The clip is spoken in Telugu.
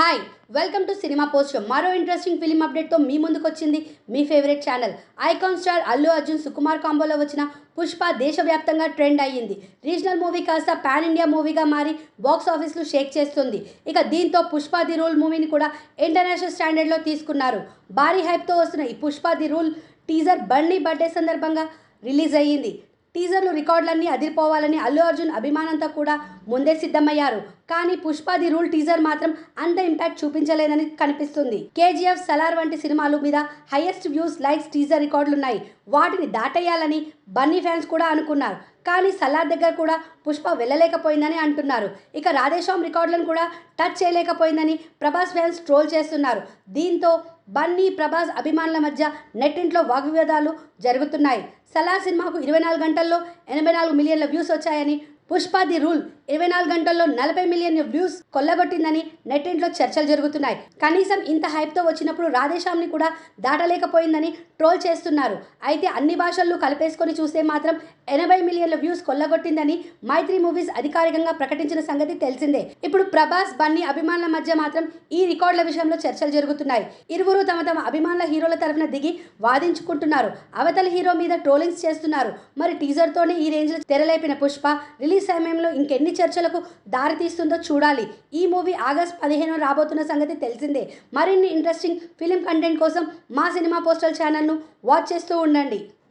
Hi welcome to cinema post మరో ఇంట్రెస్టింగ్ ఫిలిం అప్డేట్తో మీ ముందుకు వచ్చింది మీ favourite channel icon star Allu Arjun Sukumar కాంబోలో వచ్చిన పుష్ప దేశవ్యాప్తంగా ట్రెండ్ అయ్యింది. రీజనల్ మూవీ కాస్త పాన్ ఇండియా మూవీగా మారి బాక్స్ ఆఫీస్లు షేక్ చేస్తుంది. ఇక దీంతో పుష్ప ది రూల్ మూవీని కూడా ఇంటర్నేషనల్ స్టాండర్డ్లో తీసుకున్నారు. భారీ హైప్తో వస్తున్న ఈ Pushpa the rule teaser Bunny birthday సందర్భంగా రిలీజ్ అయ్యింది. టీజర్లు రికార్డులన్నీ అదిరిపోవాలని అల్లు అర్జున్ అభిమానంతో కూడా ముందే సిద్ధమయ్యారు. కానీ పుష్పాది రూల్ టీజర్ మాత్రం అంత ఇంపాక్ట్ చూపించలేదని కనిపిస్తుంది. కేజీఎఫ్ సలార్ వంటి సినిమాలు మీద హైయెస్ట్ వ్యూస్ లైక్స్ టీజర్ రికార్డులున్నాయి. వాటిని దాటేయాలని బన్నీ ఫ్యాన్స్ కూడా అనుకున్నారు. కానీ సలార్ దగ్గర కూడా పుష్ప వెళ్ళలేకపోయిందని అంటున్నారు. ఇక రాధేశ్యామ్ రికార్డులను కూడా టచ్ చేయలేకపోయిందని ప్రభాస్ ఫ్యాన్స్ ట్రోల్ చేస్తున్నారు. దీంతో బన్నీ ప్రభాస్ అభిమానుల మధ్య నెట్టింట్లో వాగ్వివాదాలు జరుగుతున్నాయి. సలార్ సినిమాకు ఇరవై నాలుగు గంటల్లో ఎనభై నాలుగు మిలియన్ల వ్యూస్ వచ్చాయని పుష్ప ది రూల్ ఇరవై నాలుగు గంటల్లో నలభై మిలియన్ వ్యూస్ కొల్లగొట్టిందని నెట్టింట్లో చర్చలు జరుగుతున్నాయి. కనీసం ఇంత హైప్తో వచ్చినప్పుడు రాధేశ్యామ్ని కూడా దాటలేకపోయిందని ట్రోల్ చేస్తున్నారు. అయితే అన్ని భాషల్లో కలిపేసుకొని చూస్తే మాత్రం ఎనభై మిలియన్ల వ్యూస్ కొల్లగొట్టిందని మైత్రి మూవీస్ అధికారికంగా ప్రకటించిన సంగతి తెలిసిందే. ఇప్పుడు ప్రభాస్ బన్నీ అభిమానుల మధ్య మాత్రం ఈ రికార్డుల విషయంలో చర్చలు జరుగుతున్నాయి. ఇరువురు తమ తమ అభిమానుల హీరోల తరఫున దిగి వాదించుకుంటున్నారు. అవతల హీరో మీద ట్రోలింగ్స్ చేస్తున్నారు. మరి టీజర్తోనే ఈ రేంజ్లో తెరలేపిన పుష్ప రిలీజ్ సమయంలో ఇంకెన్ని చర్చలకు దారితీస్తుందో చూడాలి. ఈ మూవీ ఆగస్ట్ పదిహేను రాబోతున్న సంగతి తెలిసిందే. మరిన్ని ఇంట్రెస్టింగ్ ఫిలిం కంటెంట్ కోసం మా సినిమా పోస్టల్ ఛానల్ను వాచ్ చేస్తూ ఉండండి.